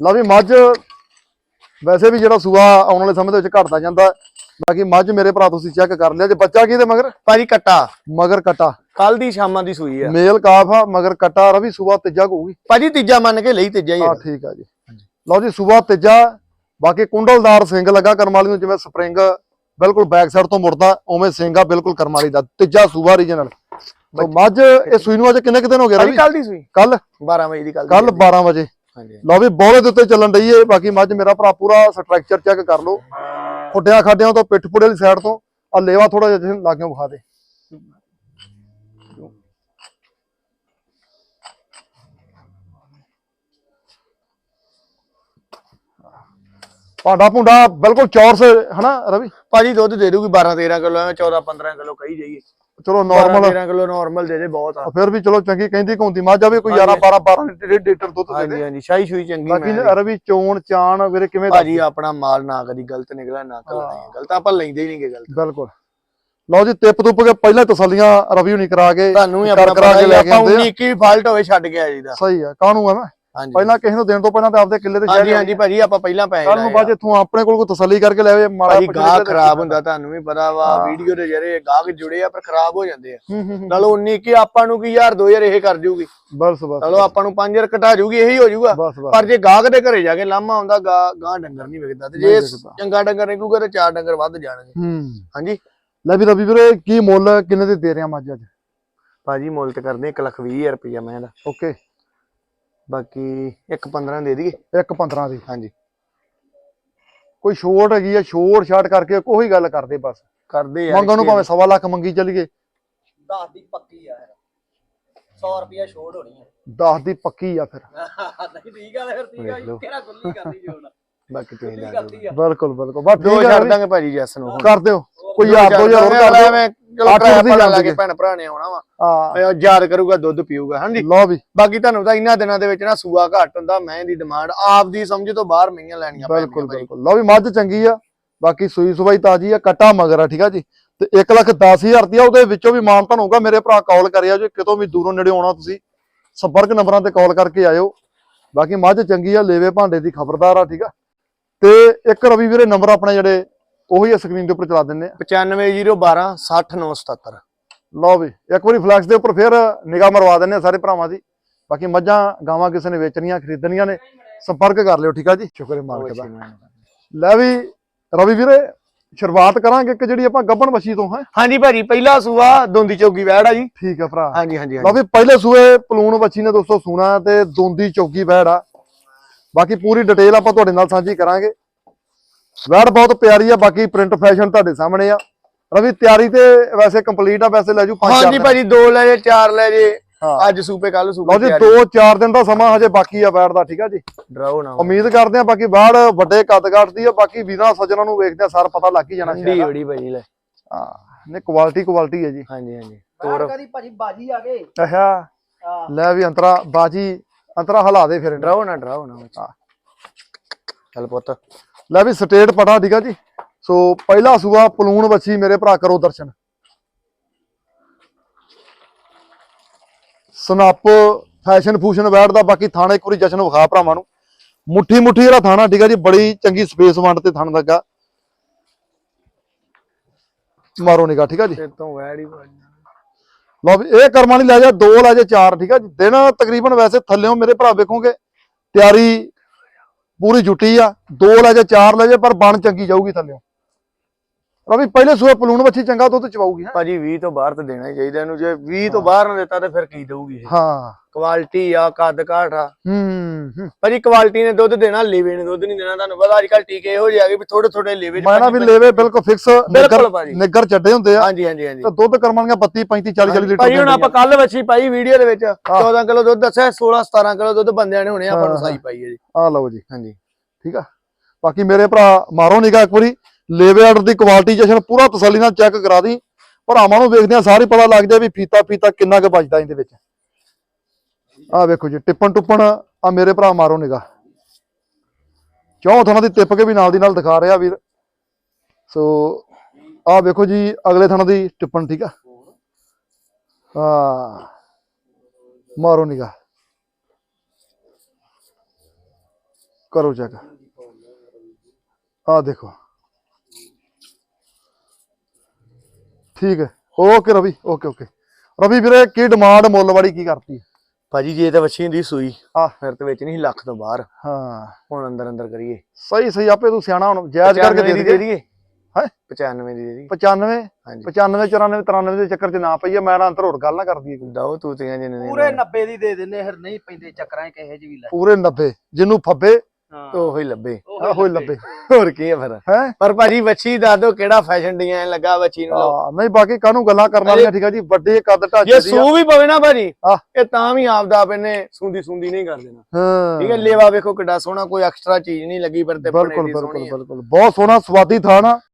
ਲਓ ਵੀ ਮੱਝ ਵੈਸੇ ਵੀ ਜਿਹੜਾ ਸੂਆ ਆਉਣ ਵਾਲੇ ਸਮੇਂ ਦੇ ਵਿੱਚ ਘਟਦਾ ਜਾਂਦਾ। ਬਾਕੀ ਮੱਝ ਮੇਰੇ ਭਰਾ ਤੁਸੀਂ ਚੈੱਕ ਕਰ ਲਿਆ। ਜੇ ਬੱਚਾ ਕੀ ਮਗਰ? ਭਾਜੀ ਕੱਟਾ। ਮਗਰ ਕਟਾ। ਕੱਲ ਦੀ ਸ਼ਾਮਾਂ ਦੀ ਸੂਈ ਆ। ਮੇਲ ਕਾਫ ਆ ਮਗਰ ਕਟਾ ਰਵੀ ਸੂਆ ਤੀਜਾ ਹੋਊਗੀ ਭਾਜੀ ਤੀਜਾ ਮੰਨ ਕੇ ਲਈ ਤੀਜਾ ਹੀ ਹਾਂ ਆ ਠੀਕ ਆ ਜੀ। ਲਓ ਜੀ ਸੂਆ ਤੀਜਾ। ਬਾਕੀ ਕੁੰਡਲਦਾਰ ਸਿੰਘ ਲੱਗਾ ਕਰਮਾਲੀ ਨੂੰ ਜਿਵੇਂ ਸਪਰਿੰਗ ਬਿਲਕੁਲ ਬੈਕ ਸਾਈਡ ਤੋਂ ਮੁੜਦਾ ਉਵੇਂ ਸਿੰਘ ਆ ਬਿਲਕੁਲ ਕਰਮਾਲੀ ਦਾ। ਤੀਜਾ ਸੂਆ ਰੀਜਨਲ ਸੋ ਮੱਝ ਇਹ ਸੂਈ ਨੂੰ ਅੱਜ ਕਿੰਨੇ ਕੁ ਦਿਨ ਹੋ ਗਏ ਰਵੀ? ਕੱਲ ਦੀ ਸੂਈ। ਕੱਲ 12 ਵਜੇ ਦੀ ਕੱਲ ਕੱਲ 12 ਵਜੇ। ਲਓ ਵੀ ਬੋਲੇ ਦੇ ਉੱਤੇ ਚੱਲਣ ਡਈ ਏ ਬਾਕੀ ਮੱਝ ਮੇਰਾ ਭਰਾ ਪੂਰਾ ਸਟਰਕਚਰ ਚੈੱਕ ਕਰ ਲਓ। ਖੁੱਡਿਆਂ ਖਾਡਿਆਂ ਤੋਂ ਪਿੱਠ ਪੁੜੇ ਵਾਲੀ ਸਾਈਡ ਤੋਂ ਆ ਲੇਵਾ ਥੋੜਾ ਜਿਹਾ ਤੁਸੀਂ ਲਾਗਿਓ ਵਿਖਾ ਦੇ। ਭਾਂਡਾ ਭੁੰਡਾ ਬਿਲਕੁਲ ਚੌਰਸ ਹਨਾ ਰਵੀ? ਭਾਜੀ ਦੁੱਧ ਦੇ ਦੂਗੀ 12 13 ਕਿਲੋ ਐਵੇਂ 14 15 ਕਿਲੋ ਕਹੀ ਜਾਈਏ। ਚਲੋ 12 ਨਾਰਮਲ 13 ਕਿਲੋ ਨਾਰਮਲ ਦੇ ਦੇ ਬਹੁਤ ਆ। ਫਿਰ ਵੀ ਚਲੋ ਚੰਗੀ ਕਹਿੰਦੀ ਘੁੰਦੀ ਮੱਝ ਆ ਵੀ ਕੋਈ 11 12 12 ਲੀਟਰ ਦੁੱਧ ਦੇ ਦੇ। ਹਾਂਜੀ ਸ਼ਾਹੀ ਸ਼ੂਈ ਚੰਗੀ ਬਾਕੀ ਰਵੀ ਚੋਣ ਚਾਣ ਵੀਰੇ ਕਿਵੇਂ ਭਾਜੀ ਆਪਣਾ ਮਾਲ ਨਾ ਕਦੀ ਗਲਤ ਨਿਕਲਿਆ ਨਾ ਕਦੀ ਗਲਤ ਆਪਾਂ ਲੈਂਦੇ ਹੀ ਨਹੀਂਗੇ ਗਲਤ। ਬਿਲਕੁਲ। ਲਓ ਜੀ ਟਿਪ ਟੁੱਪ ਕੇ ਪਹਿਲਾਂ ਤਸੱਲੀਆਂ ਰਵੀ ਨਹੀਂ ਕਰਾ ਕੇ ਤੁਹਾਨੂੰ ਕਰ ਆਪਣਾ ਕਰਾ ਕੇ ਹੀ ਲੈ ਕੇ ਆਉਂਦੇ ਆ। 19 ਕੀ ਫਾਲਟ ਹੋਵੇ ਛੱਡ ਕੇ ਆ ਜੀਦਾ ਸਹੀ ਆ ਕਾਹਨੂੰ ਆ ਮੈਂ? ਪਹਿਲਾਂ ਕਿਸੇ ਨੂੰ ਦੇਣ ਤੋਂ ਪਹਿਲਾਂ ਤੇ ਆਪਦੇ ਕਿੱਲੇ ਤੇ ਹਾਂਜੀ ਹਾਂਜੀ ਭਾਜੀ ਆਪਾਂ ਪਹਿਲਾਂ ਪੈਸੇ ਕੱਲ ਨੂੰ ਬਾਅਦ ਇੱਥੋਂ ਆਪਣੇ ਕੋਲ ਕੋਈ ਤਸੱਲੀ ਕਰਕੇ ਲੈ ਆਵੇ ਮਾੜਾ ਭਾਜੀ ਗਾਹ ਖਰਾਬ ਹੁੰਦਾ ਤੁਹਾਨੂੰ ਵੀ ਪਤਾ ਵਾ। ਵੀਡੀਓ ਦੇ ਜਿਹੜੇ ਗਾਹਕ ਜੁੜੇ ਆ ਪਰ ਖਰਾਬ ਹੋ ਜਾਂਦੇ ਆ। ਨਾਲੋਂ 19 ਕੀ ਆਪਾਂ ਨੂੰ ਕੀ ਯਾਰ 2000 ਇਹ ਕਰ ਜੂਗੀ। ਬਸ ਬਸ। ਚਲੋ ਆਪਾਂ ਨੂੰ 5000 ਘਟਾ ਜੂਗੀ ਇਹੀ ਹੋ ਜੂਗਾ। ਪਰ ਜੇ ਗਾਹਕ ਦੇ ਘਰੇ ਜਾ ਕੇ ਲਾਮਾ ਆਉਂਦਾ ਗਾਂ ਗਾਂ ਡੰਗਰ ਨਹੀਂ ਵਿਕਦਾ। ਤੇ ਜੇ। ਚੰਗਾ ਡੰਗਰ ਨਿਕੂਗਾ ਤੇ ਚਾਰ ਡੰਗਰ ਵੱਧ ਜਾਣਗੇ। ਹਾਂਜੀ। ਲੈ ਵੀ ਰਵੀ ਵੀਰੇ ਕੀ ਮੁੱਲ ਕਿੰਨੇ ਦੇ ਦੇ ਰਿਆ ਮੱਝ ਅੱਜ? ਭਾਜੀ ਮੁੱਲ ਤੇ ਕਰਦੇ 1 ਲੱਖ 20000 ਰੁਪਇਆ ਮੈਂ ਦਾ। ਓਕੇ। ਬਾਕੀ 1 15 ਦੇ ਦਈਏ? ਇੱਕ 15 ਦੀ। ਹਾਂਜੀ। ਕੋਈ ਛੋਟ ਹੈਗੀ ਆ ਛੋਟ ਛਾਟ ਕਰਕੇ ਕੋਈ ਗੱਲ ਕਰਦੇ ਬਸ। ਕਰਦੇ ਯਾਰ ਮੰਗਣ ਨੂੰ ਭਾਵੇਂ ਸਵਾ ਲੱਖ ਮੰਗੀ ਚੱਲੀਏ। 10 ਦੀ ਪੱਕੀ ਆ ਫਿਰ 100 ਰੁਪਿਆ ਛੋੜ ਹੋਣੀ ਆ। 10 ਦੀ ਪੱਕੀ ਆ ਫਿਰ। ਨਹੀਂ ਠੀਕ ਆ ਫਿਰ ਠੀਕ ਆ। ਕਿਹੜਾ ਗੁੱਲੀ ਕਰਦੀ ਜੋੜ ਬਾਕੀ ਤੁਸੀਂ ਆ। ਬਿਲਕੁਲ ਬਿਲਕੁਲ। ਬਸ ਦੋ ਠੀਕ ਆ ਛੱਡ ਰਵੀ, ਦਾਂਗੇ ਭਾਜੀ ਜੈਸ ਨੂੰ। ਕਰ ਦਿਓ। ਕੋਈ ਦੋ ਯਾਰ ਦੋ ਛੱਡ ਯਾਰ ਹੋਰ ਦਾਂਗੇ, ਕਰ ਦਿਓ। ਐਵੇਂ ਚਲੋ ਅੱਠ ਟਰਾਇਆ ਦੀ ਪਤਾ ਜਾਂਦੀ ਲਾ ਕੇ ਹੈ। ਭੈਣ ਭਰਾ ਨੇ ਆਉਣਾ ਵਾ। ਹਾਂ। ਇਹ ਯਾਦ ਕਰੂਗਾ ਦੁੱਧ ਪੀਊਗਾ ਹਾਂਜੀ। ਲਓ ਵੀ। ਬਾਕੀ ਤੁਹਾਨੂੰ ਤਾਂ ਇਹਨਾਂ ਦਿਨਾਂ ਦੇ ਵਿੱਚ ਨਾ ਸੂਆ ਘੱਟ ਹੁੰਦਾ ਮੈਂ ਦੀ ਡਿਮਾਂਡ ਆਪ ਦੀ ਸਮਝ ਤੋਂ ਬਾਹਰ ਮਹੀਆਂ ਲੈਣੀਆਂ ਬਿਲਕੁਲ ਪੈਂਦੀਆਂ ਭਾਈ। ਬਿਲਕੁਲ। ਲਓ ਵੀ ਮੱਝ ਚੰਗੀ ਆ। ਬਾਕੀ ਸੂਈ ਸੁਬਾਈ ਤਾਜੀ ਆ ਕਟਾ ਮਗਰ ਆ ਠੀਕ ਆ ਜੀ। ਤੇ 1 ਲੱਖ 10000 ਰੁਪਇਆ ਉਹਦੇ ਵਿੱਚੋਂ ਵੀ ਮਾਨ ਹੋਊਗਾ। ਮੇਰੇ ਭਰਾ ਕਾਲ ਕਰਿਆ ਜੇ ਕਿਤੋਂ ਵੀ ਦੂਰੋਂ ਨੇੜੇ ਆਉਣਾ ਤੁਸੀਂ ਸੰਪਰਕ ਨੰਬਰਾਂ ਤੇ ਕਾਲ ਕਰਕੇ ਆਇਓ। ਬਾਕੀ ਮੱਝ ਚੰਗੀ ਆ ਲੇਵੇ ਭਾਂਡੇ ਦੀ ਖਬਰਦਾਰ ਆ ਠੀਕ ਆ। ਤੇ ਇੱਕ ਰਵੀ ਵੀਰੇ ਨੰਬਰ ਆਪਣੇ ਜਿਹੜੇ ਉਹੀ ਸਕਰੀਨ ਦੇ ਉੱਪਰ ਚਲਾ ਦਿੰਨੇ ਆ। 95012 60977 ਲਓ ਵੀ ਇੱਕ ਵਾਰੀ ਫਲੈਕਸ ਦੇ ਉੱਪਰ ਫਿਰ ਨਿਗਾਹ ਮਰਵਾ ਦਿੰਨੇ ਆ ਸਾਰੇ ਭਰਾਵਾਂ ਦੀ। ਬਾਕੀ ਮੱਝਾਂ ਗਾਵਾਂ ਕਿਸੇ ਨੇ ਵੇਚਣੀਆਂ ਖਰੀਦਣੀਆਂ ਨੇ ਸੰਪਰਕ ਕਰ ਲਿਓ ਠੀਕ ਆ ਜੀ? ਸ਼ੁਕਰ ਹੈ ਮਾਲਕ ਦਾ। ਲੈ ਵੀ ਰਵੀ ਵੀਰੇ ਸ਼ੁਰੂਆਤ ਕਰਾਂਗੇ ਕਿ ਜਿਹੜੀ ਆਪਾਂ ਗੱਬਣ ਮੱਛੀ ਤੋਂ ਹੈ? ਹਾਂਜੀ ਭਾਜੀ ਪਹਿਲਾ ਸੂਆ ਦੋਂਦੀ ਚੌਗੀ ਵੈੜ ਆ ਜੀ। ਠੀਕ ਆ ਭਰਾ। ਹਾਂਜੀ ਹਾਂਜੀ ਲਓ ਵੀ ਪਹਿਲੇ ਸੂਏ ਪਲੂਣ ਬੱਚੀ ਨੇ ਦੋਸਤੋ ਸੁਣਾ ਤੇ ਦੋਂਦੀ ਚੌਕੀ ਵੈੜ ਆ। ਬਾਕੀ ਪੂਰੀ ਡਿਟੇਲ ਆਪਾਂ ਤੁਹਾਡੇ ਨਾਲ ਸਾਂਝੀ ਕਰਾਂਗੇ। ਵੈੜ ਬਹੁਤ ਪਿਆਰੀ ਆ ਬਾਕੀ ਪ੍ਰਿੰਟ ਫੈਸ਼ਨ ਤੁਹਾਡੇ ਸਾਹਮਣੇ ਆ। ਰਵੀ ਤਿਆਰੀ ਤੇ ਵੈਸੇ ਕੰਪਲੀਟ ਆ ਵੈਸੇ ਲੈ ਜੂ ਪੰਜ ਚਾਰ ਹਾਂਜੀ ਦਿਨ। ਭਾਜੀ ਦੋ ਲੈ ਜੇ ਚਾਰ ਲੈ ਜੇ। ਹਾਂ। ਅੱਜ ਸੂਪੇ ਕੱਲ ਸੂਪੇ ਲਓ ਜੀ 2-4 ਦਿਨ ਦਾ ਸਮਾਂ ਹਜੇ ਬਾਕੀ ਆ ਵੈੜ ਦਾ ਠੀਕ ਆ ਜੀ? ਡਰਾਓ ਨਾ। ਉਮੀਦ ਕਰਦੇ ਆ ਬਾਕੀ ਬਾੜ ਵੱਡੇ ਕੱਦ ਕਾਟਦੀ ਆ ਬਾਕੀ ਵੀਰਾਂ ਸੱਜਣਾ ਨੂੰ ਵੇਖਦੇ ਆ ਸਾਰ ਪਤਾ ਲੱਗ ਹੀ ਜਾਣਾ ਸ਼ਾਇਦ। ਬੜੀ ਭਾਜੀ ਲੈ। ਹਾਂ ਨੇ ਕੁਆਲਿਟੀ ਕੁਆਲਿਟੀ ਹੈ ਜੀ। ਹਾਂਜੀ ਹਾਂਜੀ। ਤੋਰ ਕਦੀ ਭਾਜੀ ਬਾਜੀ ਆ ਗਏ ਅੱਛਾ ਲੈ ਵੀ ਅੰਤਰਾ ਬਾਜੀ ਅੰਤਰਾ ਹਲਾ ਦੇ ਫਿਰ। ਡਰਾਓ ਨਾ ਡਰਾਓ ਨਾ। ਚੱਲ ਪੁੱਤ। ਲੈ ਵੀ ਸਟੇਟ ਪਟਾ ਠੀਕ ਆ ਜੀ। ਸੋ ਪਹਿਲਾ ਸੂਆ ਪਲੂਣ ਬੱਚੀ ਮੇਰੇ ਭਰਾ ਕਰੋ ਦਰਸ਼ਨ। ਸਨੱਪ ਫੈਸ਼ਨ ਫੂਸ਼ਨ ਬੈਠਦਾ ਬਾਕੀ ਥਾਣਾ ਇੱਕ ਵਾਰੀ ਜਸ਼ਨ ਵਿਖਾ ਭਰਾਵਾਂ ਨੂੰ। ਮੁੱਠੀ ਮੁੱਠੀ ਜਿਹੜਾ ਥਾਣਾ ਠੀਕ ਆ ਜੀ ਬੜੀ ਚੰਗੀ ਸਪੇਸ ਵੰਡ ਤੇ ਥਣ ਲੱਗਾ। ਮਾਰੋ ਨਿਗਾ ਠੀਕ ਆ ਜੀ। ਤੇ ਵੈੜ ਹੀ। ਲਓ ਵੀ ਇਹ ਕਰਮਾਂ ਨਹੀਂ ਲੈ ਜਾ ਦੋ ਲੈ ਜਾ ਚਾਰ ਠੀਕ ਆ ਜੀ। ਦਿਨ ਤਕਰੀਬਨ ਵੈਸੇ ਥੱਲਿਓਂ ਮੇਰੇ ਭਰਾ ਵੇਖੋਗੇ। ਤਿਆਰੀ ਪੂਰੀ ਜੁੱਟੀ ਆ ਦੋ ਲੈ ਜਾ ਚਾਰ ਲੈ ਜਾ ਪਰ ਬਣ ਚੰਗੀ ਜਾਊਗੀ ਥੱਲਿਓਂ। ਰਵੀ ਪਹਿਲੇ ਸੂਏ ਪਲੂਣ ਬੱਚੀ ਚੰਗਾ ਦੁੱਧ ਚਵਾਊਗੀ ਹੈਂ? ਭਾਜੀ 20 ਤੋਂ ਬਾਹਰ ਤੇ ਦੇਣਾ ਹੀ ਚਾਹੀਦਾ ਇਹਨੂੰ। ਜੇ 20 ਤੋਂ ਬਾਹਰ ਨਾ ਦਿੱਤਾ ਤੇ ਫਿਰ ਕੀ ਦਊਗੀ ਇਹ? ਹਾਂ। ਕੁਆਲਿਟੀ ਆ ਕੱਦ ਕਾਠ ਆ। ਹੂੰ ਭਾਜੀ ਕੁਆਲਿਟੀ ਨੇ ਦੁੱਧ ਦੇਣਾ ਲੇਵੇ ਨੇ ਦੁੱਧ ਨਹੀਂ ਦੇਣਾ। ਤੁਹਾਨੂੰ ਪਤਾ ਅੱਜ ਕੱਲ ਟੀਕੇ ਇਹੋ ਜਿਹੇ ਆ ਗਏ ਵੀ ਥੋੜੇ ਥੋੜੇ ਲੇਵੇ ਮੈਂ ਨਾ ਵੀ ਲੇਵੇ ਬਿਲਕੁਲ ਫਿਕਸ। ਨਿੱਗਰ ਚੱਡੇ ਹੁੰਦੇ ਆ। ਹਾਂਜੀ ਹਾਂਜੀ ਹਾਂਜੀ। ਤੇ ਦੁੱਧ ਕਰਮਾਂ ਦੀਆਂ 32 35 40 40 ਲੀਟਰ ਭਾਜੀ ਹੁਣ। ਆਪਾਂ ਕੱਲ ਵੱਛੀ ਪਾਈ ਵੀਡੀਓ ਦੇ ਵਿੱਚ। 14 ਕਿਲੋ ਦੁੱਧ ਦੱਸਿਆ 16 17 ਕਿਲੋ ਦੁੱਧ ਬੰਦਿਆਂ ਨੇ ਹੁਣੇ ਆਪਾਂ ਨੂੰ ਸਾਈ ਪਾਈ ਹੈ ਜੀ। ਆ ਲਓ ਜੀ। ਹਾਂਜੀ। ਠੀਕ ਆ। ਬਾਕੀ ਮੇਰੇ ਭਰਾ ਮਾਰੋ ਨਿਗਾ ਇੱਕ ਵਾਰੀ। ਲੇਵੇ ਦੀ ਕੁਆਲਿਟੀ ਜਸ਼ਨ ਪੂਰਾ ਤਸੱਲੀ ਨਾਲ ਚੈੱਕ ਕਰਾ ਦੀ। ਭਰਾਵਾਂ ਨੂੰ ਵੇਖਦੇ ਆ ਸਾਰੇ ਪਤਾ ਲੱਗ ਜਾਏ ਵੀ ਫੀਤਾ ਫੀਤਾ ਕਿੰਨਾ ਕੁ ਬਚਦਾ ਇਹਦੇ ਵਿੱਚ। ਆ ਵੇਖੋ ਜੀ, ਟਿੱਪਣ ਟੁੱਪਣ ਆ ਮੇਰੇ ਭਰਾ ਮਾਰੋ ਨਿਗਾ ਚੌਥ ਉਹਨਾਂ ਦੀ ਟਿੱਪ ਕੇ ਵੀ ਨਾਲ ਦੀ ਨਾਲ ਦਿਖਾ ਰਿਹਾ ਵੀਰ। ਸੋ ਆ ਵੇਖੋ ਜੀ, ਅਗਲੇ ਥਣ ਦੀ ਟਿੱਪਣ, ਠੀਕ ਆ? ਆ ਮਾਰੋ ਨਿਗਾ ਕਰੋ ਚੈੱਕ ਆ ਦੇਖੋ। ਠੀਕ ਹੈ। Okay Ravi okay okay Ravi ਵੀਰੇ ਕੀ ਡਿਮਾਂਡ ਮੁੱਲ ਵਾਲੀ ਕੀ ਕਰਤੀ? ਭਾਜੀ ਜੇ ਤਾਂ ਵੱਛੀ ਹੁੰਦੀ ਸੂਈ ਆ ਫਿਰ ਤੇ ਵਿੱਚ ਨਹੀਂ ਲੱਖ ਤੋਂ ਬਾਹਰ। ਹਾਂ। ਹੁਣ ਅੰਦਰ ਅੰਦਰ ਕਰੀਏ। ਸਹੀ ਸਹੀ ਆਪੇ ਤੂੰ ਸਿਆਣਾ ਹੁਣ ਜਾਇਜ਼ ਕਰਕੇ 95 ਦੇ ਦੀ ਦੇ ਦੇ ਹੈਂ? 95 ਦੀ ਦੇ ਦਈਏ। 95 ਹਾਂਜੀ। 95 94 93 ਦੇ ਚੱਕਰ 'ਚ ਨਾ ਪਈਏ ਮੈਂ ਨਾ ਅੰਤਰ ਹੋਰ ਗੱਲ ਨਾ ਕਰਦੀ ਕੋਈ ਦਓ ਤੂਤੀਆਂ ਜਿੰਨੇ ਨੇ ਪੂਰੇ 90 ਦੀ ਦੇ ਦਿੰਨੇ ਫਿਰ ਨਹੀਂ ਪੈਂਦੇ ਚੱਕਰਾਂ 'ਚ ਕਿਸੇ 'ਚ ਵੀ ਲੈ। ਪੂਰੇ 90 ਜਿਹਨੂੰ ਫੱਬੇ ਹਾਂ। ਉਹ ਹੀ ਲੱਭੇ। ਆਹੋ ਹੀ ਲੱਭੇ। ਹੋਰ ਕੀ ਹੈ ਫਿਰ? ਹੈ? ਪਰ ਭਾਜੀ ਵੱਛੀ ਦੱਸ ਦੋ ਕਿਹੜਾ ਫੈਸ਼ਨ ਡਿਜ਼ਾਈਨ ਲੱਗਾ ਵੱਛੀ ਨੂੰ ਹਾਂ ਨਹੀਂ ਬਾਕੀ ਕਾਹਨੂੰ ਗੱਲਾਂ ਕਰਨ ਵਾਲੀਆਂ ਠੀਕ ਆ ਜੀ? ਵੱਡੇ ਕੱਦ ਢਾਂਚੇ ਜੇ ਦੀ ਆ। ਸੂ ਵੀ ਪਵੇ ਨਾ ਭਾਜੀ। ਇਹ ਤਾਂ ਵੀ ਆਪ ਦਾ ਇਹਨੇ ਸੁੰਦੀ ਸੁੰਦੀ ਨਹੀਂ ਕਰ ਦੇਣਾ। ਹਾਂ। ਠੀਕ ਹੈ ਲੇਵਾ ਵੇਖੋ ਕਿੱਡਾ ਸੋਹਣਾ ਕੋਈ ਐਕਸਟਰਾ ਚੀਜ਼ ਨਹੀਂ ਲੱਗੀ ਪਰ ਤੇ ਬਿਲਕੁਲ ਬਿਲਕੁਲ ਬਿਲਕੁਲ। ਬਹੁਤ ਸੋਹਣਾ ਸਵਾਦੀ ਥਾਣਾ